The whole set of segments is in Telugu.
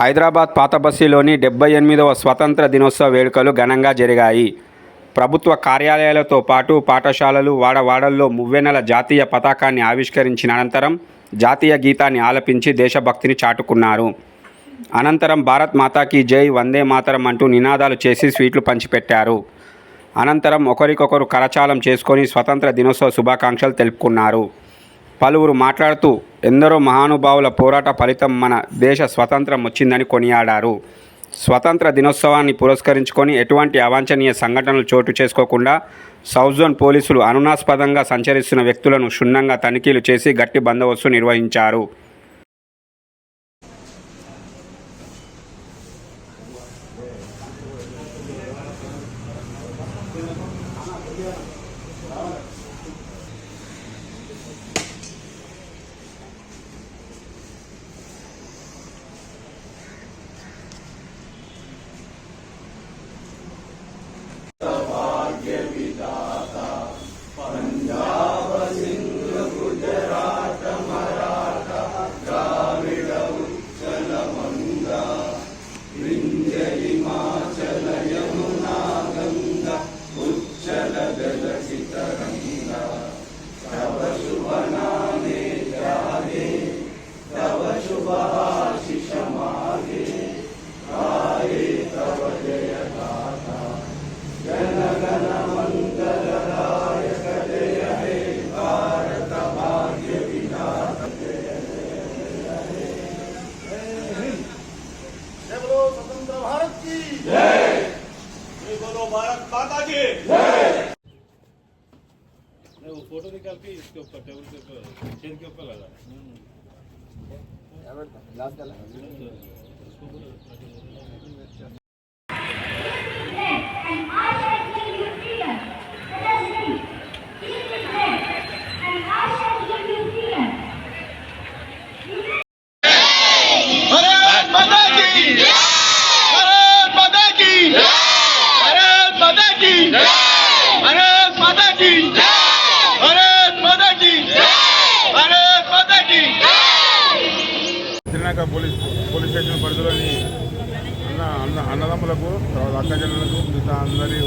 హైదరాబాద్ పాతబస్సీలోని డెబ్బై ఎనిమిదవ స్వతంత్ర దినోత్సవ వేడుకలు ఘనంగా జరిగాయి. ప్రభుత్వ కార్యాలయాలతో పాటు పాఠశాలలు వాడవాడల్లో మువ్వెన్నెల జాతీయ పతాకాన్ని ఆవిష్కరించిన అనంతరం జాతీయ గీతాన్ని ఆలపించి దేశభక్తిని చాటుకున్నారు. అనంతరం భారత్ మాతాకి జై వందే మాతరం అంటూ నినాదాలు చేసి స్వీట్లు పంచిపెట్టారు. అనంతరం ఒకరికొకరు కరచాలం చేసుకొని స్వతంత్ర దినోత్సవ శుభాకాంక్షలు తెలుపుకున్నారు. పలువురు మాట్లాడుతూ ఎందరో మహానుభావుల పోరాట ఫలితం మన దేశ స్వతంత్రం వచ్చిందని కొనియాడారు స్వతంత్ర దినోత్సవాన్ని పురస్కరించుకొని ఎటువంటి అవాంఛనీయ సంఘటనలు చోటు చేసుకోకుండా సౌత్ జోన్ పోలీసులు అనునాస్పదంగా సంచరిస్తున్న వ్యక్తులను క్షుణ్ణంగా తనిఖీలు చేసి గట్టి బందోబస్తు నిర్వహించారు Yeah. भारत माता की। नहीं, वो फ़ोटो निकाल के इसके ऊपर टेबल के ऊपर चेयर के ऊपर लगा। పోలీస్ పోలీస్ స్టేషన్ పరిధిలోని అన్న అన్న అన్నదమ్ములకు తర్వాత అక్కజనులకు మిగతా అందరి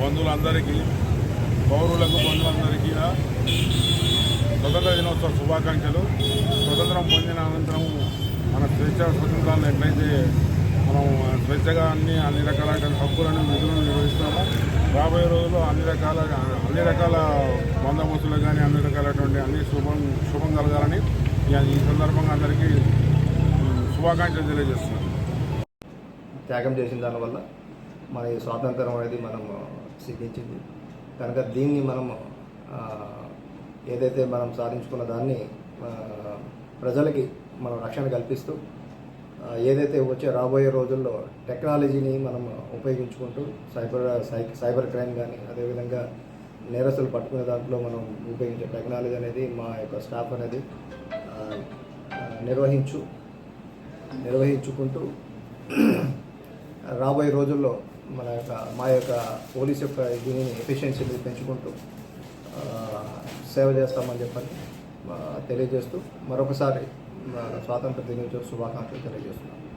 బంధువులందరికీ పౌరులకు బంధువులందరికీ స్వతంత్ర దినోత్సవ శుభాకాంక్షలు. స్వతంత్రం పొందిన అనంతరం మన స్వేచ్ఛ స్వతంత్రాన్ని ఎట్లయితే మనం స్వేచ్ఛగా అన్ని అన్ని రకాల హక్కులను నిధులను నిర్వహిస్తామో రాబోయే రోజుల్లో అన్ని రకాల అన్ని రకాల బందోబస్తులు కానీ అన్ని రకాలటువంటి అన్ని శుభం శుభం కలగాలని ఈ- సందర్భంగా అందరికీ శుభాకాంక్షలు తెలియజేస్తున్నాను. త్యాగం చేసిన దానివల్ల మన ఈ స్వాతంత్రం అనేది మనం సిద్ధించింది. కనుక దీన్ని మనం ఏదైతే మనం సాధించుకున్న దాన్ని ప్రజలకి మనం రక్షణ కల్పిస్తూ ఏదైతే వచ్చే రాబోయే రోజుల్లో టెక్నాలజీని మనం ఉపయోగించుకుంటూ సైబర్ సై- సైబర్ క్రైమ్ కానీ అదేవిధంగా నేరస్తులు పట్టుకునే దాంట్లో మనం ఉపయోగించే టెక్నాలజీ అనేది మా యొక్క స్టాఫ్ అనేది నిర్వహించు నిర్వహించుకుంటూ రాబోయే రోజుల్లో మన యొక్క మా యొక్క పోలీస్ యొక్క దీనిని ఎఫిషియన్సీని పెంచుకుంటూ సేవ చేస్తామని చెప్పని తెలియజేస్తూ మరొకసారి స్వాతంత్ర దినోత్సవ శుభాకాంక్షలు తెలియజేస్తున్నాను